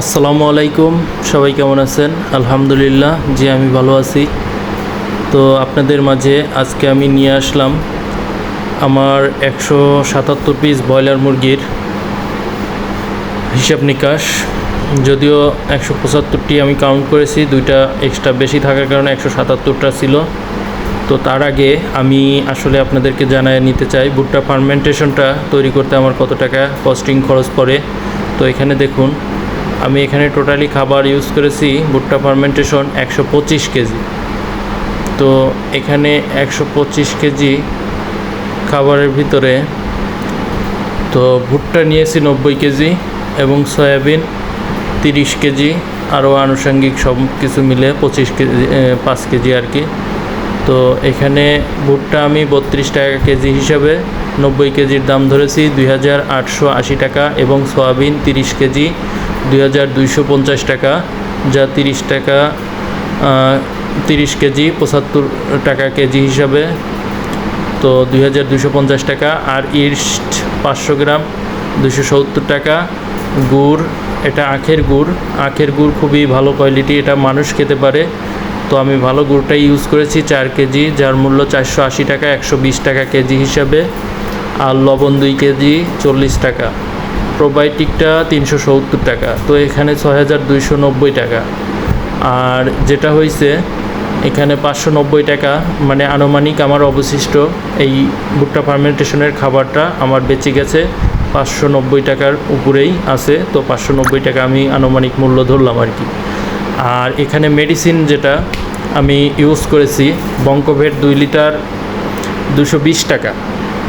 আসসালামু আলাইকুম, সবাই কেমন আছেন? আলহামদুলিল্লাহ, জি আমি ভালো আছি। তো আপনাদের মাঝে আজকে আমি নিয়ে আসলাম আমার একশো সাতাত্তর পিস ব্রয়লার মুরগির হিসাব নিকাশ। যদিও একশো পঁচাত্তরটি আমি কাউন্ট করেছি, দুইটা এক্সট্রা বেশি থাকার কারণে একশো সাতাত্তরটা ছিল। তো তার আগে আমি আসলে আপনাদেরকে জানায় নিতে চাই, ভুট্টা ফার্মেন্টেশনটা তৈরি করতে আমার কত টাকা কস্টিং খরচ পড়ে। তো এখানে দেখুন আমি এখানে টোটালি খাবার ইউজ করেছি, ভুট্টা ফার্মেন্টেশন একশো পঁচিশ কেজি। তো এখানে একশো পঁচিশ কেজি খাবারের ভিতরে তো ভুট্টা নিয়েছি নব্বই কেজি এবং সয়াবিন তিরিশ কেজি, আরও আনুষঙ্গিক সব কিছু মিলে পঁচিশ কেজি পাঁচ কেজি আর কি। তো এখানে ভুট্টা আমি বত্রিশ টাকা কেজি হিসাবে নব্বই কেজির দাম ধরেছি দুই হাজার আটশো আশি টাকা এবং সয়াবিন তিরিশ কেজি দুই হাজার দুইশো পঞ্চাশ টাকা, যা তিরিশ টাকা তিরিশ কেজি পঁচাত্তর টাকা কেজি হিসাবে। তো দুই টাকা আর ইস্ট পাঁচশো গ্রাম দুশো টাকা। গুড়, এটা আখের গুড়। আখের গুড় খুবই ভালো কোয়ালিটি এটা মানুষ খেতে পারে। তো আমি ভালো গুড়টাই ইউজ করেছি চার কেজি, যার মূল্য চারশো আশি টাকা, একশো বিশ টাকা কেজি হিসাবে। আর লবণ দুই কেজি, চল্লিশ টাকা। প্রোবায়োটিকটা তিনশো সত্তর টাকা, তো এখানে ছয় হাজার দুইশো নব্বই টাকা। আর যেটা হয়েছে এখানে পাঁচশো নব্বই টাকা মানে আনুমানিক আমার অবশিষ্ট এই ভুট্টা ফার্মেন্টেশনের খাবারটা আমার বেঁচে গেছে। পাঁচশো নব্বই টাকার উপরেই আছে, তো পাঁচশো নব্বই টাকা আমি আনুমানিক মূল্য ধরলাম আর কি। আর এখানে মেডিসিন যেটা আমি ইউজ করেছি বঙ্কভেট দুই লিটার দুশো বিশ টাকা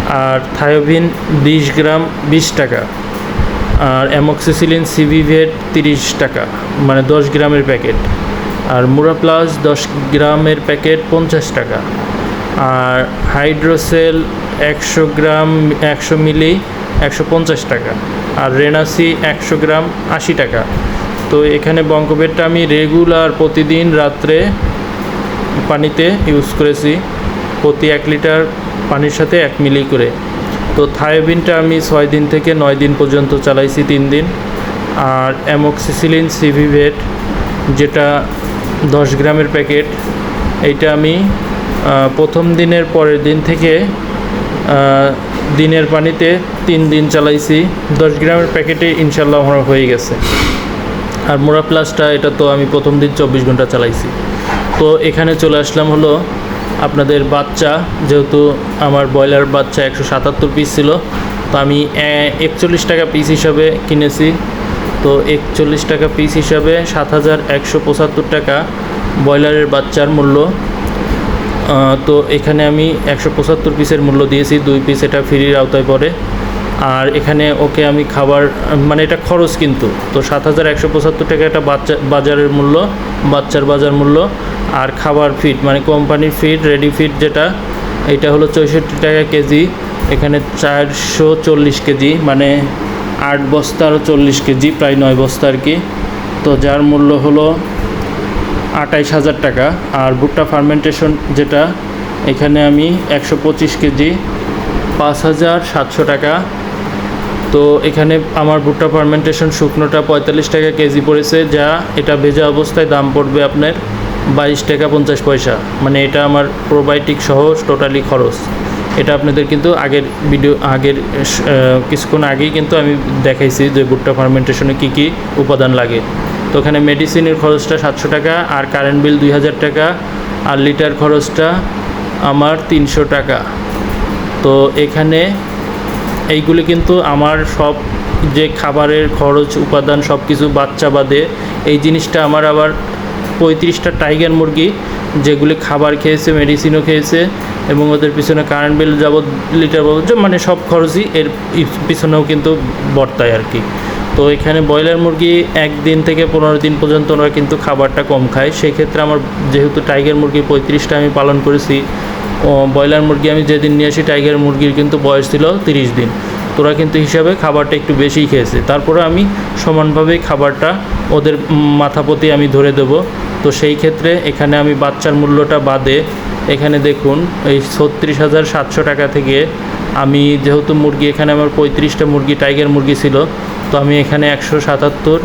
আর থায়োভিন বিশ গ্রাম বিশ টাকা আর অ্যামক্সিসিলিন সিভিভেট তিরিশ টাকা মানে দশ গ্রামের প্যাকেট আর মুরা প্লাস দশ গ্রামের প্যাকেট পঞ্চাশ টাকা আর হাইড্রোসেল একশো গ্রাম, একশো মিলি, একশো পঞ্চাশ টাকা আর রেনাসি একশো গ্রাম আশি টাকা তো এখানে বঙ্কবেটটা আমি রেগুলার প্রতিদিন রাত্রে পানিতে ইউজ করেছি। প্রতি এক লিটার পানির সাথে এক মিলি করে। তো থায়োবিনটা আমি ছয় দিন থেকে নয় দিন পর্যন্ত চালাইছি তিন দিন। আর অ্যামক্সিসিলিন সিভিভেট, যেটা দশ গ্রামের প্যাকেট, এইটা আমি প্রথম দিনের পরের দিন থেকে দিনের পানিতে তিন দিন চালাইছি। দশ গ্রামের প্যাকেটে ইনশাল্লাহ আমার হয়ে গেছে। আর মোরা প্লাসটা এটা তো আমি প্রথম দিন চব্বিশ ঘণ্টা চালাইছি। তো এখানে চলে আসলাম হলো আপনাদের বাচ্চা, যেহেতু আমার ব্রয়লার বাচ্চা একশো সাতাত্তর পিস ছিল, তো আমি একচল্লিশ টাকা পিস হিসাবে কিনেছি। তো একচল্লিশ টাকা পিস হিসাবে সাত হাজার একশো পঁচাত্তর টাকা ব্রয়লারের বাচ্চার মূল্য। তো এখানে আমি একশো পঁচাত্তর পিসের মূল্য দিয়েছি, দুই পিস এটা ফ্রির আওতায় পড়ে। আর এখানে ওকে আমি খাবার মানে এটা খরচ কিন্তু। তো সাত হাজার একশো পঁচাত্তর টাকা একটা বাচ্চা, বাজারের মূল্য, বাচ্চার বাজার মূল্য। আর খাবার ফিট মানে কোম্পানির ফিট রেডি ফিট যেটা, এটা হলো চৌষট্টি টাকা কেজি। এখানে চারশো চল্লিশ কেজি মানে আট বস্তা আরও চল্লিশ কেজি, প্রায় নয় বস্তা আর কি। তো যার মূল্য হলো আটাইশ হাজার টাকা। আর ভুট্টা ফার্মেন্টেশন যেটা, এখানে আমি একশো পঁচিশ কেজি, পাঁচ হাজার সাতশো টাকা। তো এখানে আমার ভুট্টা ফার্মেন্টেশন শুকনোটা পঁয়তাল্লিশ টাকা কেজি পড়েছে, যা এটা ভেজা অবস্থায় দাম পড়বে আপনার বাইশ টাকা পঞ্চাশ পয়সা। মানে এটা আমার প্রোবায়োটিক সহ টোটালি খরচ। এটা আপনাদের কিন্তু আগের ভিডিও আগের কিছুক্ষণ আগেই কিন্তু আমি দেখাইছি যে ভুট্টা ফার্মেন্টেশনে কী কী উপাদান লাগে। তো ওখানে মেডিসিনের খরচটা সাতশো টাকা, আর কারেন্ট বিল দুই হাজার টাকা, আর লিটার খরচটা আমার তিনশো টাকা। তো এখানে এইগুলি কিন্তু আমার সব যে খাবারের খরচ, উপাদান সব কিছু বাচ্চা বাদে, এই জিনিসটা আমার আবার পঁয়ত্রিশটা টাইগার মুরগি, যেগুলি খাবার খেয়েছে মেডিসিনও খেয়েছে, এবং ওদের পিছনে কারেন্ট বিল যাবৎ লিটার বাবদ মানে সব খরচই এর পিছনেও কিন্তু বর্তায় আর কি। তো এখানে ব্রয়লার মুরগি একদিন থেকে পনেরো দিন পর্যন্ত ওরা কিন্তু খাবারটা কম খায়। সেক্ষেত্রে আমার যেহেতু টাইগার মুরগি পঁয়ত্রিশটা আমি পালন করেছি ব্রয়লার মুরগি আমি যেদিন নিয়ে আসি, টাইগার মুরগির কিন্তু বয়স ছিল তিরিশ দিন। তোরা কিন্তু হিসাবে খাবারটা একটু বেশিই খেয়েছে। তারপরে আমি সমানভাবেই খাবারটা ওদের মাথাপতি আমি ধরে দেব। তো সেই ক্ষেত্রে এখানে আমি বাচ্চার মূল্যটা বাদে এখানে দেখুন, এই ছত্রিশ হাজার সাতশো টাকা থেকে আমি যেহেতু মুরগি, এখানে আমার পঁয়ত্রিশটা মুরগি, টাইগার মুরগি ছিল, তো আমি এখানে একশো সাতাত্তর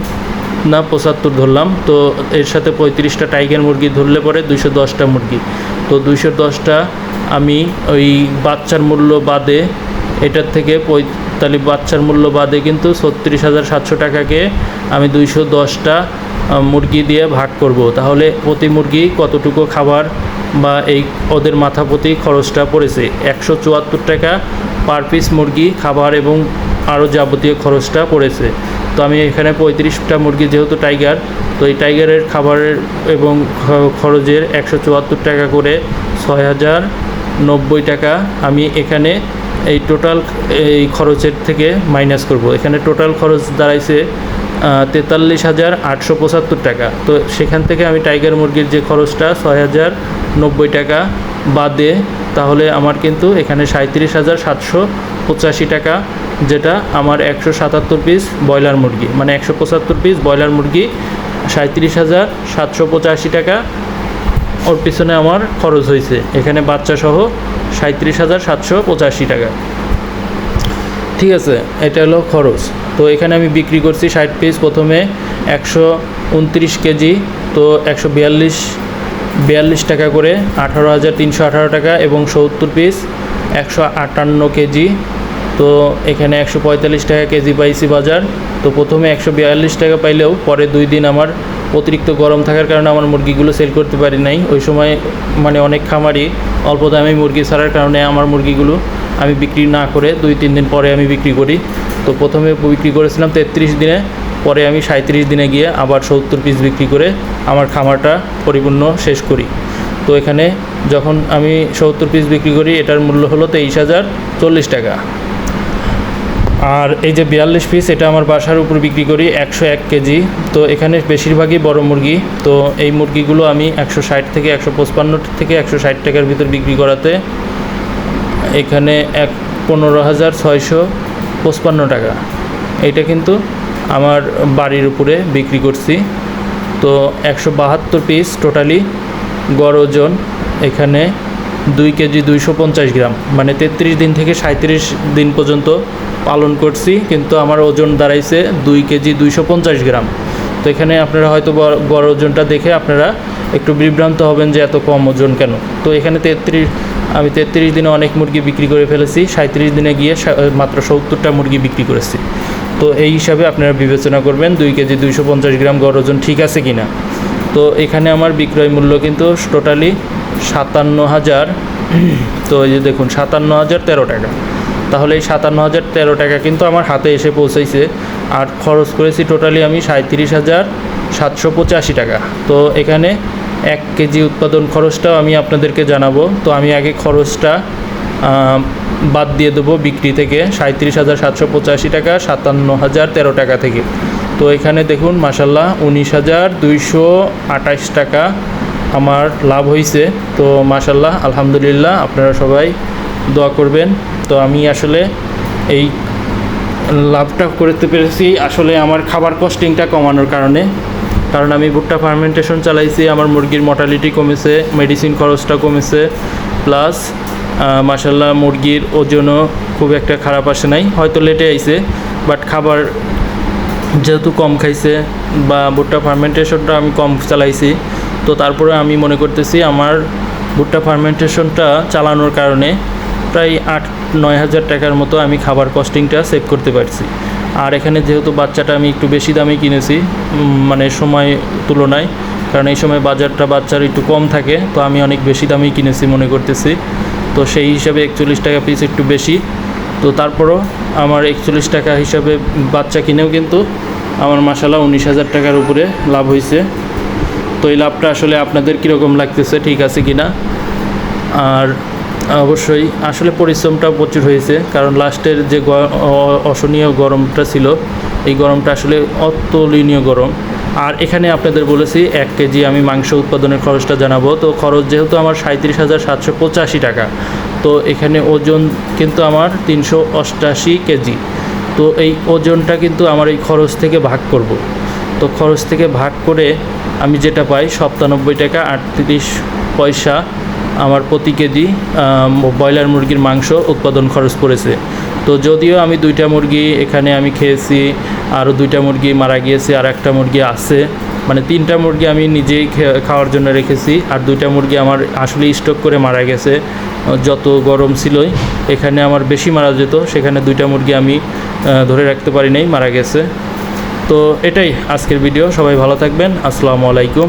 না পঁচাত্তর ধরলাম, তো এর সাথে পঁয়ত্রিশটা টাইগার মুরগি ধরলে পরে দুইশো দশটা মুরগি। তো দুইশো দশটা আমি ওই বাচ্চার মূল্য বাদে এটার থেকে পঁয়তাল্লিশ, বাচ্চার মূল্য বাদে কিন্তু ছত্রিশ হাজার সাতশো টাকাকে আমি দুইশো দশটা মুরগি দিয়ে ভাগ করব। তাহলে প্রতি মুরগি কতটুকু খাবার বা এই ওদের মাথা প্রতি খরচটা পড়েছে? একশো চুয়াত্তর টাকা পার পিস মুরগি, খাবার এবং আরও যাবতীয় খরচটা পড়েছে। তো আমি এখানে পঁয়ত্রিশটা মুরগি, যেহেতু টাইগার, তো এই টাইগারের খাবারের এবং খরচের একশো চুয়াত্তর টাকা করে ছয় হাজার নব্বই টাকা আমি এখানে এই টোটাল এই খরচের থেকে মাইনাস করব। এখানে টোটাল খরচ দাঁড়াইছে তেতাল্লিশ হাজার আটশো পঁচাত্তর টাকা। তো সেখান থেকে আমি টাইগার মুরগির যে খরচটা, ছয় হাজার নব্বই টাকা বাদে তাহলে আমার কিন্তু এখানে সাঁত্রিশ হাজার সাতশো পঁচাশি টাকা, যেটা আমার একশো সাতাত্তর পিস ব্রয়লার মুরগি। মানে একশো পঁচাত্তর পিস ব্রয়লার মুরগি সাঁত্রিশ হাজার সাতশো পঁচাশি টাকা ওর পিছনে আমার খরচ হয়েছে। এখানে বাচ্চা সহ সাঁত্রিশ হাজার সাতশো পঁচাশি টাকা। ঠিক আছে, এটা হলো খরচ। তো এখানে আমি বিক্রি করছি ষাট পিস প্রথমে একশো উনত্রিশ কেজি, তো একশো বিয়াল্লিশ বিয়াল্লিশ টাকা করে আঠারো হাজার তিনশো আঠারো টাকা এবং সত্তর পিস একশো আটান্ন কেজি। তো এখানে একশো পঁয়তাল্লিশ টাকা কেজি পাইছি বাজার। তো প্রথমে একশো বিয়াল্লিশ টাকা পাইলেও পরে দুই দিন আমার অতিরিক্ত গরম থাকার কারণে আমার মুরগিগুলো সেল করতে পারি নাই। ওই সময় মানে অনেক খামারি অল্প দামে মুরগি ছাড়ার কারণে আমার মুরগিগুলো আমি বিক্রি না করে দুই তিন দিন পরে আমি বিক্রি করি। তো প্রথমে বিক্রি করেছিলাম তেত্রিশ দিনে পরে আমি সাঁত্রিশ দিনে গিয়ে আবার সত্তর পিস বিক্রি করে আমার খামারটা পরিপূর্ণ শেষ করি। তো এখানে যখন আমি সত্তর পিস বিক্রি করি, এটার মূল্য হলো তেইশ হাজার চল্লিশ টাকা। আর এই যে বিয়াল্লিশ পিস এটা আমার বাসার উপর বিক্রি করি একশো এক কেজি। তো এখানে বেশিরভাগই বড় মুরগি। তো এই মুরগিগুলো আমি একশো ষাট থেকে একশো পঁচপান্ন থেকে একশো ষাট টাকার ভিতর বিক্রি করাতে এখানে এক পনেরো হাজার ছয়শো পঁচপান্ন টাকা। এটা কিন্তু আমার বাড়ির উপরে বিক্রি করছি। তো একশো বাহাত্তর পিস টোটালি গড় ওজন এখানে দুই কেজি দুইশো পঞ্চাশ গ্রাম। মানে তেত্রিশ দিন থেকে সাঁত্রিশ দিন পর্যন্ত পালন করছি, কিন্তু আমার ওজন দাঁড়াইছে দুই কেজি দুইশো পঞ্চাশ গ্রাম। তো এখানে আপনারা হয়তো গড় ওজনটা দেখে আপনারা একটু বিভ্রান্ত হবেন যে এত কম ওজন কেন। তো এখানে তেত্রিশ, আমি তেত্রিশ দিনে অনেক মুরগি বিক্রি করে ফেলেছি সাঁত্রিশ দিনে গিয়ে মাত্র সত্তরটা মুরগি বিক্রি করেছি। তো এই হিসাবে আপনারা বিবেচনা করবেন দুই কেজি দুইশো পঞ্চাশ গ্রাম গড় ওজন ঠিক আছে কি না তো এখানে আমার বিক্রয় মূল্য কিন্তু টোটালি সাতান্ন হাজার। তো এই যে দেখুন, সাতান্ন হাজার তেরো টাকা। তাহলে এই সাতান্ন হাজার তেরো টাকা কিন্তু আমার হাতে এসে পৌঁছাইছে। আর খরচ করেছি টোটালি আমি সাঁত্রিশ হাজার সাতশো পঁচাশি টাকা। তো এখানে এক কেজি উৎপাদন খরচটাও আমি আপনাদেরকে জানাব। তো আমি আগে খরচটা বাদ দিয়ে দেবো বিক্রি থেকে সাঁত্রিশ হাজার সাতশো পঁচাশি টাকা, সাতান্ন হাজার তেরো টাকা থেকে। তো এখানে দেখুন মাসাল্লাহ উনিশ হাজার দুইশো আঠাশ টাকা আমার লাভ হয়েছে তো মাসাল্লাহ আলহামদুলিল্লাহ, আপনারা সবাই দোয়া করবেন। তো আমি আসলে এই লাভটা করতে পেরেছি আসলে আমার খাবার কস্টিংটা কমানোর কারণে। কারণ আমি ভুট্টা ফার্মেন্টেশন চালাইছি, আমার মুরগির মর্টালিটি কমেছে মেডিসিন খরচটা কমেছে প্লাস মাসাল্লাহ মুরগির ওজনও খুব একটা খারাপ আসে নাই। হয়তো লেটে আইছে বাট খাবার যেহেতু কম খাইছে বা ভুট্টা ফার্মেন্টেশনটা আমি কম চালাইছি, তো তারপরে আমি মনে করতেছি আমার ভুট্টা ফার্মেন্টেশনটা চালানোর কারণে প্রায় আট, নয় হাজার টাকার মতো আমি খাবার কস্টিংটা সেভ করতে পারছি। আর এখানে যেহেতু বাচ্চাটা আমি একটু বেশি দামে কিনেছি মানে সময় তুলনায়, কারণ এই সময় বাজারটা বাচ্চার একটু কম থাকে, তো আমি অনেক বেশি দামেই কিনেছি মনে করতেছি। তো সেই হিসাবে একচল্লিশ টাকা পিস একটু বেশি। তো তারপরও আমার একচল্লিশ টাকা হিসাবে বাচ্চা কিনেও কিন্তু আমার মাসালা উনিশ হাজার টাকার উপরে লাভ হয়েছে তো এই লাভটা আসলে আপনাদের কীরকম লাগতেছে, ঠিক আছে কি না আর অবশ্যই আসলে পরিশ্রমটা প্রচুর হয়েছে কারণ লাস্টের যে অসহনীয় গরমটা ছিল, এই গরমটা আসলে অতুলনীয় গরম। আর এখানে আপনাদের বলেছি, এক কেজি আমি মাংস উৎপাদনের খরচটা জানাব। তো খরচ যেহেতু আমার সাঁত্রিশ হাজার সাতশো পঁচাশি টাকা, তো এখানে ওজন কিন্তু আমার তিনশো অষ্টাশি কেজি। তো এই ওজনটা কিন্তু আমার এই খরচ থেকে ভাগ করব। তো খরচ থেকে ভাগ করে আমি যেটা পাই, সপ্তানব্বই টাকা আটত্রিশ পয়সা আমার প্রতি কেজি ব্রয়লার মুরগির মাংস উৎপাদন খরচ পড়েছে। তো যদিও আমি দুইটা মুরগি এখানে আমি খেয়েছি, আরও দুইটা মুরগি মারা গিয়েছে আর একটা মুরগি আছে। মানে তিনটা মুরগি আমি নিজেই খাওয়ার জন্য রেখেছি, আর দুইটা মুরগি আমার আসলে স্টক করে মারা গেছে, যত গরম ছিলই। এখানে আমার বেশি মারা যেত, সেখানে দুইটা মুরগি আমি ধরে রাখতে পারি নাই, মারা গেছে। তো এটাই আজকের ভিডিও, সবাই ভালো থাকবেন, আসসালামু আলাইকুম।